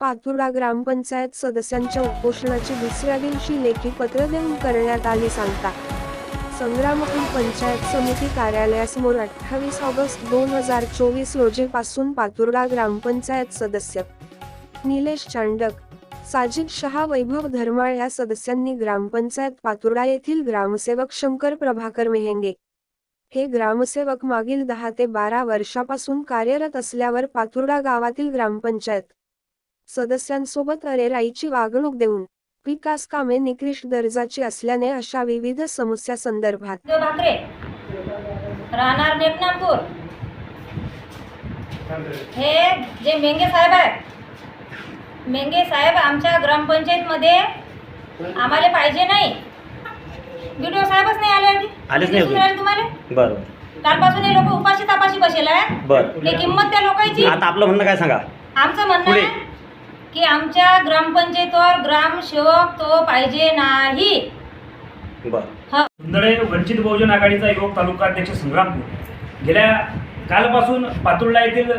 पाथुर्डा ग्रामपंचायत सदस्यांच्या उपोषणाची दुसऱ्या दिवशी लेखी पत्र देऊन करण्यात आली सांगता. संग्रामपूर पंचायत समिती कार्यालयासमोर अठ्ठावीस ऑगस्ट दोन हजार चोवीस रोजीपासून पातुर्डा ग्रामपंचायत सदस्य निलेश चांडक साजिद शहा वैभव धर्माळ या सदस्यांनी ग्रामपंचायत पातुर्डा येथील ग्रामसेवक शंकर प्रभाकर मेहेंगे हे ग्रामसेवक मागील दहा ते बारा वर्षापासून कार्यरत असल्यावर पातुर्डा गावातील ग्रामपंचायत सदस्यांसोबत अरेराईची वागणूक देऊन विकास कामे निकृष्ट दर्जाची असल्याने अशा विविध समस्या संदर्भात राहणार नेकनामपूर हे जे मेंगे साहेब आहेत मेंगे साहेब आमच्या ग्रामपंचायतमध्ये आम्हाला पाहिजे नाही. व्हिडिओ साहेबच नाही आले. आलेच नाही दिसून अजून. राहिले तुम्हाला? बरं कालपासून हे लोक उपाशी तापाशी बसेल आहेत. बरं. हे किंमत त्या लोकांची? आता आपलं म्हणणं काय सांगा? आमचं म्हणणं पुढे. आहे की आमच्या ग्रामपंचायतीवर ग्रामसेवक तो पाहिजे नाही. बरं. सुंदळे वंचित बहुजन आघाडीचा युवक तालुका अध्यक्ष संग्रामपूर गेल्या कालपासून पातुर्डा येथील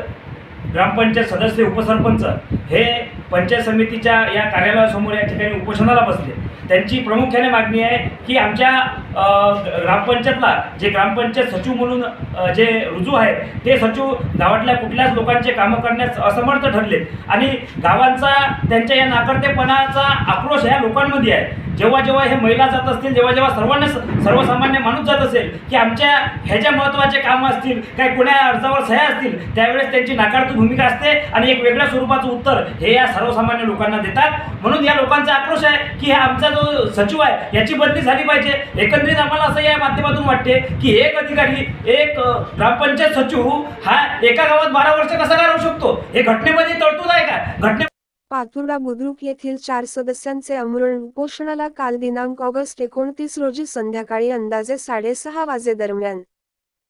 ग्रामपंचायत सदस्य उपसरपंच हे पंचायत समितीच्या या कार्यालयासमोर या ठिकाणी उपोषणाला बसले. त्यांची प्रामुख्याने मागणी आहे की आमच्या ग्रामपंचायतला जे ग्रामपंचायत सचिव म्हणून जे रुजू आहेत ते सचिव गावातल्या कुठल्याच लोकांचे कामं करण्यास असमर्थ ठरले आणि गावांचा त्यांच्या या नाकर्तेपणाचा आक्रोश ह्या लोकांमध्ये आहे. जेव्हा जेव्हा हे महिला जात असतील जेव्हा जेव्हा सर्वांना सर्वसामान्य माणूस जात असेल की आमच्या ह्याच्या महत्त्वाचे कामं असतील काय कोण्या अर्जावर सह्या असतील त्यावेळेस त्यांची नाकारती भूमिका असते आणि एक वेगळ्या स्वरूपाचं उत्तर हे या सर्वसामान्य लोकांना देतात. म्हणून या लोकांचा आक्रोश आहे की हा आमचा जो सचिव आहे याची बदली झाली पाहिजे. एकंदरीत आम्हाला असं या माध्यमातून वाटते की एक अधिकारी एक ग्रामपंचायत सचिव हा एका गावात बारा वर्ष कसा काय राहू शकतो? हे घटनेमध्ये तरतूद आहे का? घटने पाथुर्डा बुद्रुक येथील चार सदस्यांचे अमरण उपोषणाला काल दिनांक ऑगस्ट एकोणतीस रोजी संध्याकाळी अंदाजे साडेसहा वाजे दरम्यान.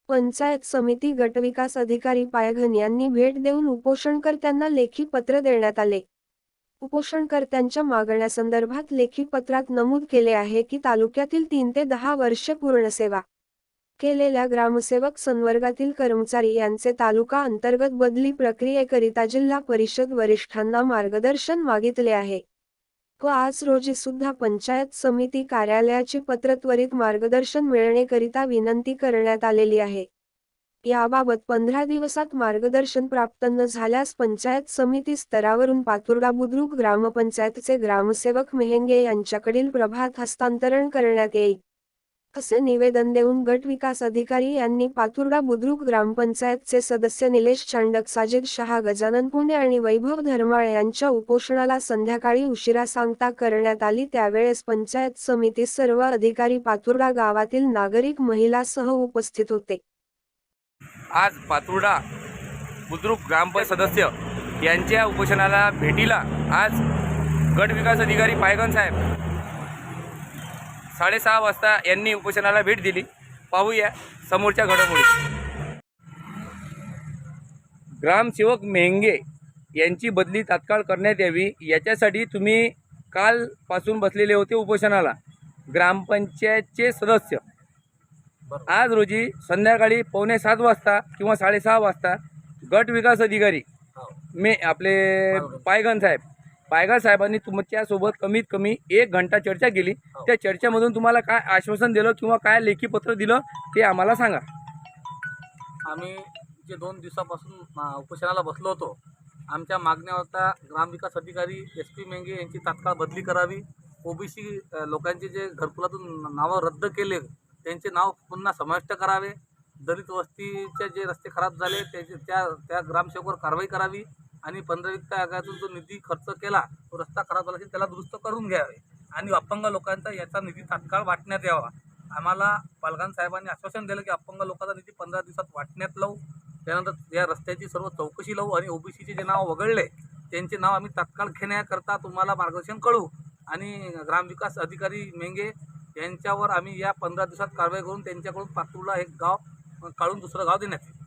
पंचायत समिती गटविकास अधिकारी पायघन यांनी भेट देऊन उपोषणकर्त्यांना लेखी पत्र देण्यात आले. उपोषणकर्त्यांच्या मागण्यासंदर्भात लेखी पत्रात नमूद केले आहे की तालुक्यातील तीन ते दहा वर्षे पूर्ण सेवा केलेल्या ग्रामसेवक संवर्गातील कर्मचारी यांचे तालुका अंतर्गत बदली प्रक्रियेकरिता जिल्हा परिषद वरिष्ठांना मार्गदर्शन मागितले आहे. व आज रोजी सुद्धा पंचायत समिती कार्यालयाची पत्र त्वरित मार्गदर्शन मिळण्याकरिता विनंती करण्यात आलेली आहे. याबाबत पंधरा दिवसात मार्गदर्शन प्राप्त न झाल्यास पंचायत समिती स्तरावरून पातुर्डा बुद्रुक ग्रामपंचायतचे ग्रामसेवक मेहेंगे यांच्याकडील प्रभात हस्तांतरण करण्यात येईल. असे निवेदन देऊन गट विकास अधिकारी यांनी पातुर्डा बुद्रुक ग्रामपंचायतचे सदस्य निलेश चांडक साजिद शहा गजानन पुणे आणि वैभव धर्माळ यांच्या उपोषणाला संध्याकाळी उशिरा सांगता करण्यात आली. त्यावेळेस पंचायत समिती सर्व अधिकारी पातुर्डा गावातील नागरिक महिलासह उपस्थित होते. आज पातुर्डा बुद्रुक ग्रामपंचायत सदस्य यांच्या उपोषणाला भेटीला आज गट विकास अधिकारी पायगन साहेब. साडेसहा वाजता यांनी उपोषणाला भेट दिली. पाहूया समोरच्या घडामोडी. ग्रामसेवक मेंगे यांची बदली तात्काळ करण्यात यावी याच्यासाठी तुम्ही कालपासून बसलेले होते उपोषणाला. ग्रामपंचायतचे सदस्य आज रोजी संध्याकाळी पावणे सात वाजता किंवा साडेसहा वाजता गट विकास अधिकारी मे आपले पायगन साहेब पायगन साहेबांनी तुमच्यासोबत कमीत कमी एक घंटा चर्चा केली. त्या चर्चेमधून तुम्हाला काय आश्वासन दिलं किंवा काय लेखी पत्र दिलं ते आम्हाला सांगा. आम्ही जे दोन दिवसापासून उपोषणाला बसलो होतो आमच्या मागण्या होता ग्रामविकास अधिकारी एस पी मेंगे यांची तात्काळ बदली करावी. ओबीसी लोकांचे जे घरकुलातून नावं रद्द केले त्यांचे नाव पुन्हा समाविष्ट करावे. दलित वस्तीचे जे रस्ते खराब झाले त्याचे त्या त्या ग्रामसेवकावर कारवाई करावी आणि पंधरावित्त आयोगातून जो निधी खर्च केला तो रस्ता खराब झाला असेल त्याला दुरुस्त करून घ्यावे. आणि अपंग लोकांचा याचा निधी तात्काळ वाटण्यात यावा. आम्हाला पालघान साहेबांनी आश्वासन दिलं की अपंग लोकांचा निधी पंधरा दिवसात वाटण्यात लावू. त्यानंतर या रस्त्याची सर्व चौकशी लावू आणि ओबीसीचे जे नाव वगळले त्यांचे नाव आम्ही तात्काळ घेण्याकरता तुम्हाला मार्गदर्शन कळू आणि ग्रामविकास अधिकारी मेंगे यांच्यावर आम्ही या पंधरा दिवसात कारवाई करून त्यांच्याकडून पातूरला एक गाव काढून दुसरं गाव देण्यात येईल